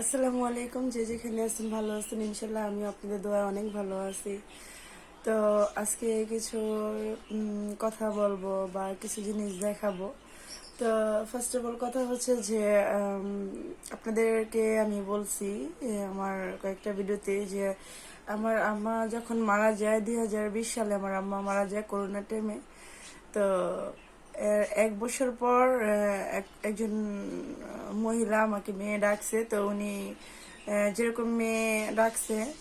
আসসালামু আলাইকুম, যে যেখানে আছেন ভালো আছেন ইনশাল্লাহ আমি আপনাদের দোয়া অনেক ভালো আছি। তো আজকে কিছু কথা বলব বা কিছু জিনিস দেখাবো। তো ফার্স্ট অফ অল কথা হচ্ছে যে আপনাদেরকে আমি বলছি আমার কয়েকটা ভিডিওতে যে আমার আম্মা যখন মারা যায় দুই হাজার বিশ সালে, আমার আম্মা মারা যায় করোনা টাইমে তো এক বছর পর এক- একজন মহিলা আমাকে মেয়ে ডাকছে, তো উনি যেরকম মেয়ে ডাকছে,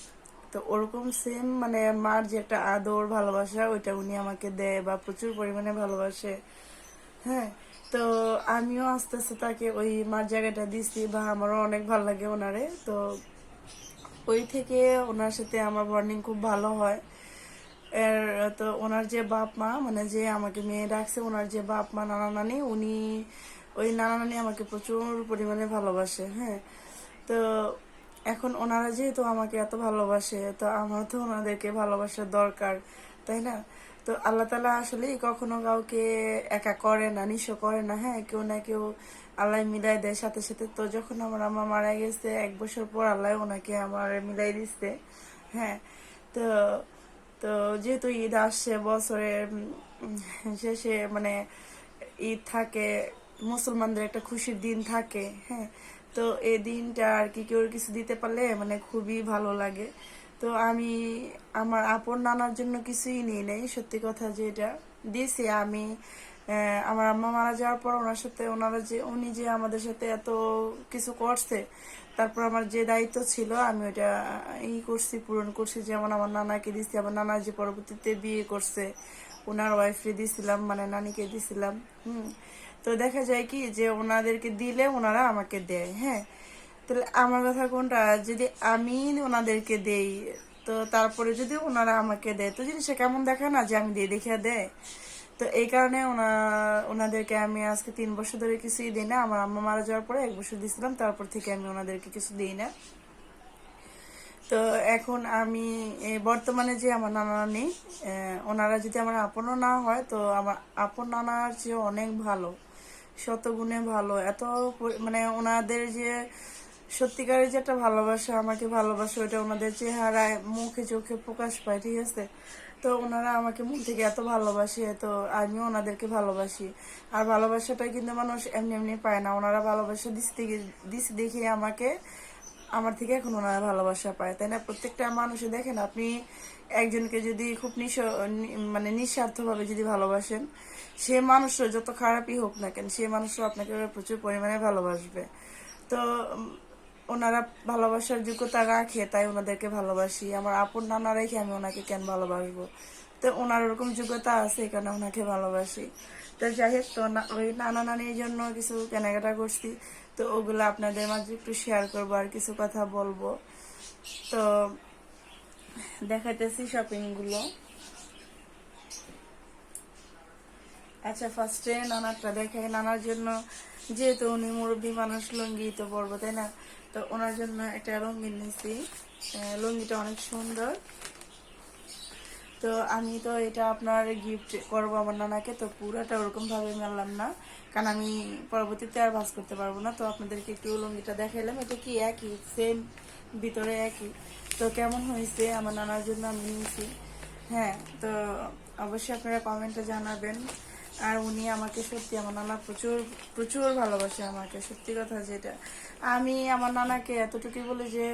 তো ওরকম সেম মানে মার যে একটা আদর, ভালোবাসা, ওইটা উনি আমাকে দেয় বা প্রচুর পরিমাণে ভালোবাসে। হ্যাঁ তো আমিও আস্তে আস্তে তাকে ওই মার জায়গাটা দিছি বা আমারও অনেক ভালো লাগে ওনারে, তো ওই থেকে ওনার সাথে আমার বন্ডিং খুব ভালো হয়। এর, তো ওনার যে বাপ মা মানে যে আমাকে মেয়ে ডাকছে, ওনার যে বাপ মা নানা নানি, উনি ওই নানা নানি আমাকে প্রচুর পরিমাণে ভালোবাসে হ্যাঁ। তো এখন ওনারা যেহেতু আমাকে এত ভালোবাসে, তো আমার তো ওনাদেরকে ভালোবাসার দরকার, তাই না? তো আল্লাহ তালা আসলে কখনো কাউকে একা করে না, নিঃস্ব করে না হ্যাঁ। কেউ না কেউ আল্লাহ মিলাই দেয়। সাথে সাথে তো যখন আমার আম্মা মারা গেছে, এক বছর পর আল্লাহ ওনাকে আমার মিলাই দিচ্ছে হ্যাঁ। তো তো যেহেতু ঈদ আসছে, বছরের শেষে মানে ঈদ থাকে, মুসলমানদের একটা খুশির দিন থাকে হ্যাঁ। তো এই দিনটা আর কি কেউ কিছু দিতে পারলে মানে খুবই ভালো লাগে। তো আমি আমার আপন নানার জন্য কিছুই নিই নেই, সত্যি কথা যেটা দিয়েছি আমি আমার আম্মা মারা যাওয়ার পর ওনার সাথে, ওনারা যে, উনি যে আমাদের সাথে এত কিছু করছে তারপর আমার যে দায়িত্ব ছিল, আমি ওইটা ই করছি, পূরণ করছি। যেমন আমার নানাকে দিছি, আমার নানা যে পরবর্তীতে বিয়ে করছে, ওনার ওয়াইফকে দিছিলাম মানে নানিকে দিছিলাম, হুম। তো দেখা যায় কি যে ওনাদেরকে দিলে ওনারা আমাকে দেয় হ্যাঁ। তাহলে আমার কথা কোনটা? যদি আমি ওনাদেরকে দেই, তো তারপরে যদি ওনারা আমাকে দেয়, তো জিনিসটা কেমন দেখা না যে আমি দিয়ে দেখিয়া দেয়? তো এই কারণে ওনা, ওনাদেরকে আমি আজকে তিন বছর ধরে কিছুই দিই না। আমার আম্মা মারা যাওয়ার পরে এক বছর দিয়েছিলাম, তারপর থেকে আমি ওনাদেরকে কিছু দিই না। তো এখন আমি বর্তমানে যে আমার নানা নেই ওনারা যদি আমার আপনও না হয়, তো আমার আপন নানার চেয়ে অনেক ভালো, শতগুণে ভালো। এত মানে ওনাদের যে সত্যিকারের যে একটা ভালোবাসা, আমাকে ভালোবাসা ওটা ওনাদের চেহারায়, মুখে চোখে প্রকাশ পায়, ঠিক আছে? তো ওনারা আমাকে মন থেকে এত ভালোবাসে, তো আমিও ওনাদেরকে ভালোবাসি। আর ভালোবাসাটা কিন্তু মানুষ এমনি এমনি পায় না। ওনারা ভালোবাসা থেকে দিস দেখে আমাকে, আমার থেকে এখন ওনারা ভালোবাসা পায়, তাই না? প্রত্যেকটা মানুষে দেখেন, আপনি একজনকে যদি খুব নিঃস মানে নিঃস্বার্থভাবে যদি ভালোবাসেন, সে মানুষও যত খারাপই হোক না কেন, সে মানুষও আপনাকে প্রচুর পরিমাণে ভালোবাসবে। তো ওনারা ভালোবাসার যোগ্যতা রাখে, তাই ওনাদেরকে ভালোবাসি। আমার আপন নানা রেখে আমি ওনাকে কেন ভালোবাসবো? তো ওনার ওরকম যোগ্যতা আছে কারণে ওনাকে ভালোবাসি। তো যাই হোক, তো ওই নানা নানির জন্য কিছু কেনাকাটা করছি। তো ওগুলো আপনাদের মাঝে একটু শেয়ার করব আর কিছু কথা বলব। তো দেখাইতেছি শপিংগুলো আচ্ছা ফার্স্টে নানারটা দেখাই নানার জন্য যেহেতু উনি মুরব্বী মানুষ, লুঙ্গি তো পরবো, তাই না? তো ওনার জন্য একটা লুঙ্গি নিয়েছি লুঙ্গিটা অনেক সুন্দর। তো আমি তো এটা আপনার গিফট করব আমার নানাকে, তো পুরোটা ওরকম ভাবে মারলাম না। কারণ আমি পরবর্তীতে আর ভাজ করতে পারব না। তো আপনাদেরকে একটু লুঙ্গিটা দেখাইলাম। এটা কি একই? সেম ভিতরে একই? তো কেমন হয়েছে? আমার নানার জন্য আমি নিয়েছি। হ্যাঁ তো অবশ্যই আপনারা কমেন্টে জানাবেন। আর উনি আমাকে সত্যি আমার নানা প্রচুর প্রচুর ভালোবাসে আমাকে, সত্যি কথা যেটা। আমি আমার নানাকে এতটুকুই বলি যে,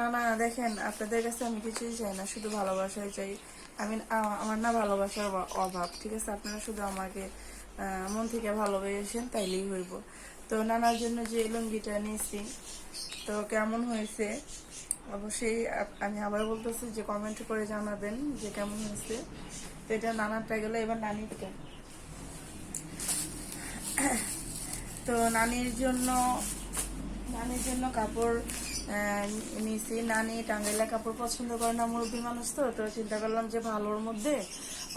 নানা দেখেন, আপনাদের কাছে আমি কিছুই চাই না, শুধু ভালোবাসাই চাই। আমি আমার না ভালোবাসার অভাব, ঠিক আছে? আপনারা শুধু আমাকে মন থেকে ভালোবেসেন তাইলেই হইব। তো নানার জন্য যে লুঙ্গিটা নিয়েছি, তো কেমন হয়েছে? অবশ্যই আমি আবার বলতেছি যে কমেন্ট করে জানাবেন যে কেমন হয়েছে। তো এটা নানারটা গেলে এবার নানিরটা। তো নানির জন্য নানির জন্য কাপড় নিয়েছি নানি টাঙ্গাইলা কাপড় পছন্দ করে না, মুরব্বী মানুষ তো তো চিন্তা করলাম যে ভালোর মধ্যে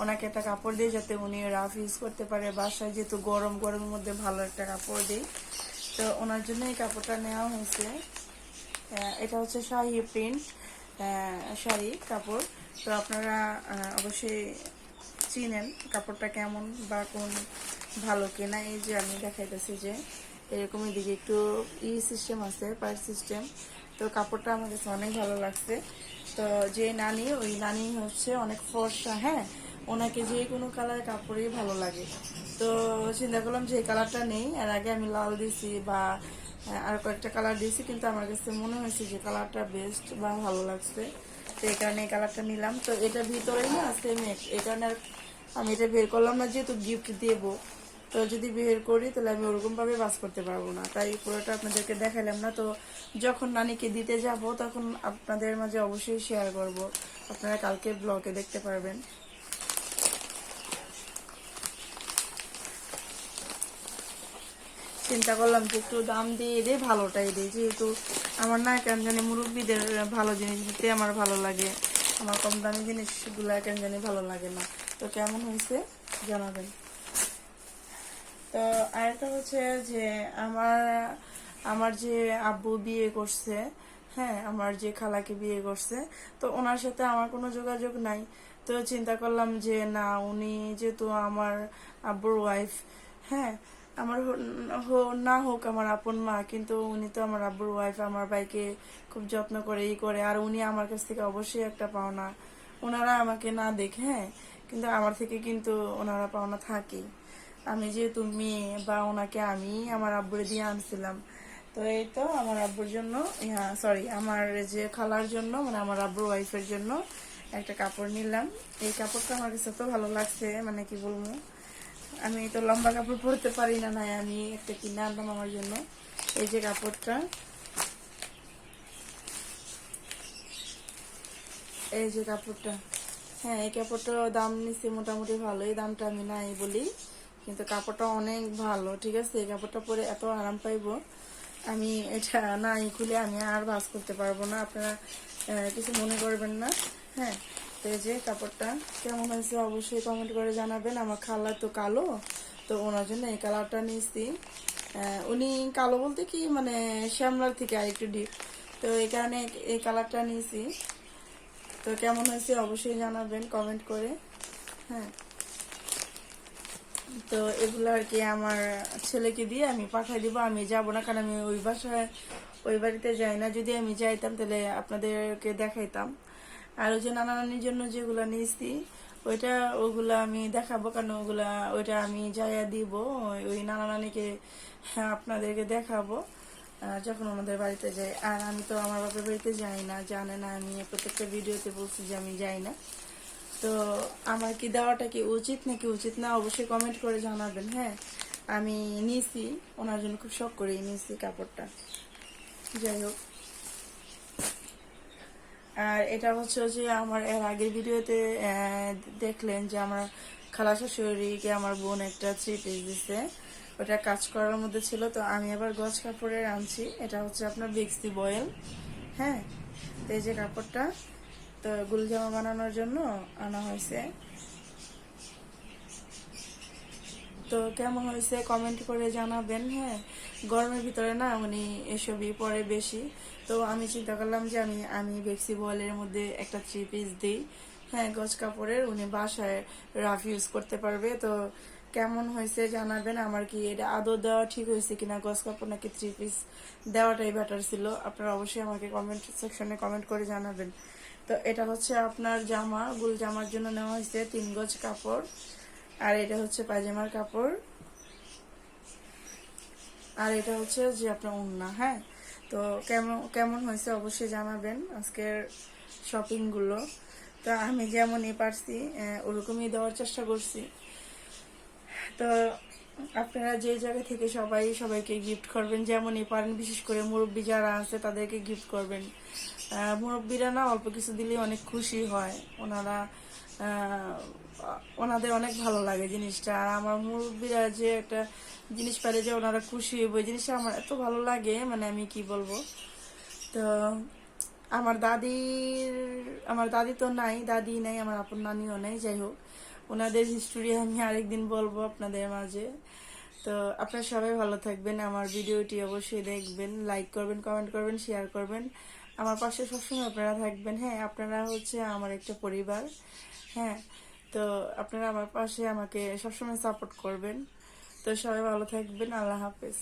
ওনাকে একটা কাপড় দিই যাতে উনি রাফ ইউজ করতে পারে। বাসায় যেহেতু গরম, গরমের মধ্যে ভালো একটা কাপড় দিই। তো ওনার জন্য এই কাপড়টা নেওয়া হয়েছে। এটা হচ্ছে শাহি প্রিন্ট শাড়ি কাপড়। তো আপনারা অবশ্যই চিনেন কাপড়টা কেমন বা কোন ভালো কিনা এই যে আমি দেখাইতেছি যে এরকম এদিকে একটু ই সিস্টেম আছে পায়ের সিস্টেম তো কাপড়টা আমার কাছে অনেক ভালো লাগছে। তো যে নানি, ওই নানি হচ্ছে অনেক ফর্সা হ্যাঁ? ওনাকে যে কোনো কালার কাপড়ই ভালো লাগে। তো চিন্তা করলাম যে এই কালারটা নেই, এর আগে আমি লাল দিছি বা আর কয়েকটা কালার দিয়েছি কিন্তু আমার কাছে মনে হয়েছে যে কালারটা বেস্ট বা ভালো লাগছে। তো এই কারণে এই কালারটা নিলাম। তো এটার ভিতরেই না সেম এই কারণে আর আমি এটা বের করলাম না, যেহেতু গিফট দেবো। তো যদি বের করি, তাহলে আমি ওরকম ভাবে বাস করতে পারব না। তাই পুরোটা আপনাদেরকে দেখালাম না। তো যখন নানিকে দিতে যাব, তখন আপনাদের মাঝে অবশ্যই শেয়ার করব। আপনারা কালকে ব্লগে দেখতে পারবেন। চিন্তা করলাম যে একটু দাম দিয়ে দিই, ভালোটাই দিই। যেহেতু আমার না কেন জানি মুরব্বীদের ভালো জিনিস দিতে আমার ভালো লাগে। আমার কম দামি জিনিসগুলো কেন জানি ভালো লাগে না। তো কেমন হয়েছে? জানাবেন। তো আরেকটা হচ্ছে যে আমার আমার যে আব্বু বিয়ে করছে হ্যাঁ আমার যে খালাকে বিয়ে করছে, তো ওনার সাথে আমার কোনো যোগাযোগ নাই। তো চিন্তা করলাম যে না, উনি যেহেতু আমার আব্বুর ওয়াইফ হ্যাঁ আমার না হোক আমার আপন মা, কিন্তু উনি তো আমার আব্বুর ওয়াইফ আমার ভাইকে খুব যত্ন করে, ই করে, আর উনি আমার কাছ থেকে অবশ্যই একটা পাওনা। ওনারা আমাকে না দেখে হ্যাঁ কিন্তু আমার থেকে কিন্তু ওনারা পাওনা থাকে আমি যেহেতু মেয়ে, বা ওনাকে আমি, আমার আব্বুরে দিয়ে আনছিলাম। তো এই তো আমার আব্বুর জন্য সরি আমার যে খালার জন্য মানে আমার আব্বুর ওয়াইফের জন্য একটা কাপড় নিলাম। এই কাপড়টা আমার কাছে তো ভালো লাগছে মানে কি বলব? আমি তো লম্বা কাপড় পরতে পারি না, নাই আমি একটা কিনে আনলাম আমার জন্য। এই যে কাপড়টা। এই যে কাপড়টা। হ্যাঁ এই কাপড়টার দাম নিচ্ছে মোটামুটি ভালোই, দামটা আমি নাই বলি। কিন্তু কাপড়টা অনেক ভালো, ঠিক আছে? এই কাপড়টা পরে এত আরাম পাইবো। আমি এটা নাই খুলে আমি আর বাস করতে পারব না। আপনারা কিছু মনে করবেন না হ্যাঁ? তো এই যে কাপড়টা কেমন হয়েছে অবশ্যই কমেন্ট করে জানাবেন। আমার খালা তো কালো, তো ওনার জন্য এই কালারটা নিয়েছি। উনি কালো বলতে কি মানে শ্যামলার থেকে আরেকটু ডিপ তো এই কারণে এই কালারটা নিয়েছি। তো কেমন হয়েছে অবশ্যই জানাবেন কমেন্ট করে হ্যাঁ? তো এগুলো আর কি আমার ছেলেকে দিয়ে আমি পাঠাই দিব আমি যাব না কারণ আমি ওই বাসায় ওই বাড়িতে যাই না। যদি আমি যাইতাম তাহলে আপনাদেরকে দেখাইতাম। আর ওই যে নানা নানির জন্য যেগুলো নিয়েছি ওইটা ওগুলা আমি দেখাবো কারণ ওগুলা ওইটা আমি যাইয়া দিব ওই- নানা নানিকে হ্যাঁ, আপনাদেরকে দেখাবো যখন আমাদের বাড়িতে যাই। আর আমি তো আমার বাপের বাড়িতে যাই না জানে না আমি প্রত্যেকটা ভিডিওতে বলছি যে আমি যাই না। তো আমার কি দেওয়াটা কি উচিত নাকি উচিত না অবশ্যই কমেন্ট করে জানাবেন হ্যাঁ? আমি নিয়েছি ওনার জন্য খুব শখ করেই নিয়েছি কাপড়টা। যাই হোক। আর এটা হচ্ছে যে আমার এর আগের ভিডিওতে দেখলেন যে আমার খালা শাশুড়িকে আমার বোন একটা থ্রি পিস দিছে। ওটা কাজ করার মধ্যে ছিল, তো আমি আবার গজ কাপড়ের আনছি। এটা হচ্ছে আপনার বিক্সি বয়েল হ্যাঁ? তো এই যে কাপড়টা তো গুলজামা বানানোর জন্য আনা হয়েছে। তো কেমন হয়েছে কমেন্ট করে জানাবেন হ্যাঁ? গরমের ভিতরে না উনি এসবই পরে বেশি। তো আমি চিন্তা করলাম যে আমি আমি বেক্সি বলের মধ্যে একটা থ্রি পিস দিই। হ্যাঁ গজ কাপড়ের, উনি বাসায় রাফ ইউজ করতে পারবে। তো কেমন হয়েছে জানাবেন, আমার কি এটা আদর দেওয়া ঠিক হয়েছে কিনা, গজ কাপড় নাকি থ্রি পিস দেওয়াটাই বেটার ছিল? আপনারা অবশ্যই আমাকে কমেন্ট সেকশনে কমেন্ট করে জানাবেন। তো এটা হচ্ছে আপনার জামা, গুল জামার জন্য নেওয়া হয়েছে তিন গজ কাপড়। আর এটা হচ্ছে পায়জামার কাপড়। আর এটা হচ্ছে যে আপনার উন্না হ্যাঁ? তো কেমন কেমন হয়েছে অবশ্যই জানাবেন আজকের শপিংগুলো তো আমি যেমনই পারছি ওরকমই দেওয়ার চেষ্টা করছি। তো আপনারা যে জায়গা থেকে সবাই সবাইকে গিফট করবেন যেমনই পারেন, বিশেষ করে মুরব্বী যারা আছে তাদেরকে গিফট করবেন। মুরব্বীরা না অল্প কিছু দিলেই অনেক খুশি হয়। ওনারা ওনাদের অনেক ভালো লাগে জিনিসটা। আর আমার মুরব্বীরা যে একটা জিনিস পারে যে ওনারা খুশি হবে ওই জিনিসটা আমার এত ভালো লাগে মানে আমি কি বলব? তো আমার দাদির, আমার দাদি তো নাই, দাদি নাই, আমার আপন নানিও নাই, যাই হোক। ওনাদের হিস্টোরি আমি আরেকদিন বলব আপনাদের মাঝে। তো আপনারা সবাই ভালো থাকবেন, আমার ভিডিওটি অবশ্যই দেখবেন লাইক করবেন কমেন্ট করবেন শেয়ার করবেন। আমার পাশে সবসময় আপনারা থাকবেন হ্যাঁ আপনারা হচ্ছে আমার একটা পরিবার হ্যাঁ। তো আপনারা আমার পাশে আমাকে সবসময় সাপোর্ট করবেন। তো সবাই ভালো থাকবেন, আল্লাহ হাফেজ।